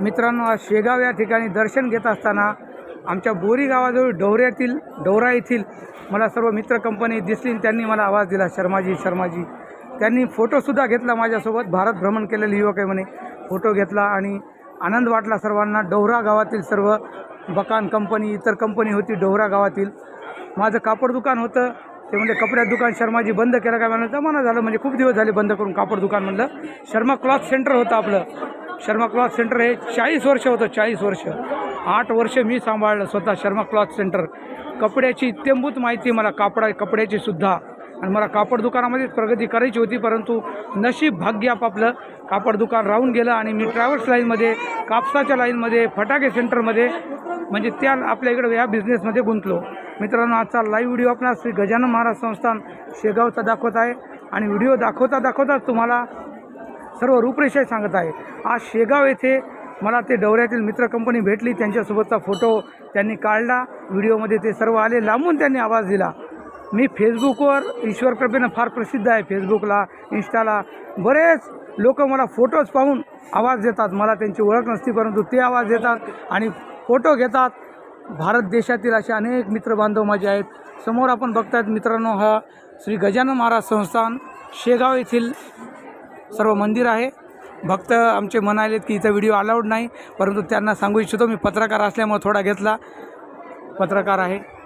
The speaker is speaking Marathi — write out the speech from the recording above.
मित्रांनो आज शेगाव या ठिकाणी दर्शन घेत असताना आमच्या बोरी गावाजवळ डोऱ्यातील डोरा येथील मला सर्व मित्र कंपनी दिसली त्यांनी मला आवाज दिला शर्माजी शर्माजी. त्यांनी फोटोसुद्धा घेतला माझ्यासोबत भारत भ्रमण केलेले युवक आहे म्हणे. फोटो घेतला आणि आनंद वाटला सर्वांना. डोहरा गावातील सर्व बकान कंपनी इतर कंपनी होती डोहरा गावातील. माझं कापड दुकान होतं. ते म्हणजे कपड्यात दुकान शर्माजी बंद केलं काय म्हणायचं जमाना झालं. म्हणजे खूप दिवस झाले बंद करून कापड दुकान म्हणलं. शर्मा क्लॉथ सेंटर होतं आपलं. शर्मा क्लॉथ सेंटर हे चाळीस वर्ष होतं चाळीस वर्ष. आठ वर्ष मी सांभाळलं स्वतः शर्मा क्लॉथ सेंटर. कपड्याची इत्यंभूत माहिती मला कापडा कपड्याची सुद्धा. आणि मला कापड दुकानामध्येच प्रगती करायची होती परंतु नशीब भाग्य आपापलं कापड दुकान राहून गेलं आणि मी ट्रॅव्हल्स लाईनमध्ये कापसाच्या लाईनमध्ये फटाके सेंटरमध्ये म्हणजे त्या आपल्या इकडं या बिझनेसमध्ये गुंतलो. मित्रांनो आजचा लाईव्ह व्हिडिओ आपला श्री गजानन महाराज संस्थान शेगावचा दाखवत आहे. आणि व्हिडिओ दाखवता दाखवताच तुम्हाला सर्व रूपरेषा सांगत आहे. आज शेगाव येथे मला ते डवऱ्यातील मित्र कंपनी भेटली. त्यांच्यासोबतचा फोटो त्यांनी काढला. व्हिडिओमध्ये ते सर्व आले. लांबून त्यांनी आवाज दिला. मी फेसबुकवर ईश्वर कृपेनं फार प्रसिद्ध आहे. फेसबुकला इंस्टाला बरेच लोक मला फोटोज पाहून आवाज देतात. मला त्यांची ओळख नसती परंतु ते आवाज देतात आणि फोटो घेतात. भारत देशातील असे अनेक मित्रबांधव माझे आहेत. समोर आपण बघतायत मित्रांनो हा श्री गजानन महाराज संस्थान शेगाव येथील सर्व मंदिर आहे. भक्त आमचे म्हणालेत की इथं व्हिडिओ अलाउड नाही. परंतु त्यांना सांगू इच्छितो मी पत्रकार असल्यामुळे थोडा घेतला. पत्रकार आहे.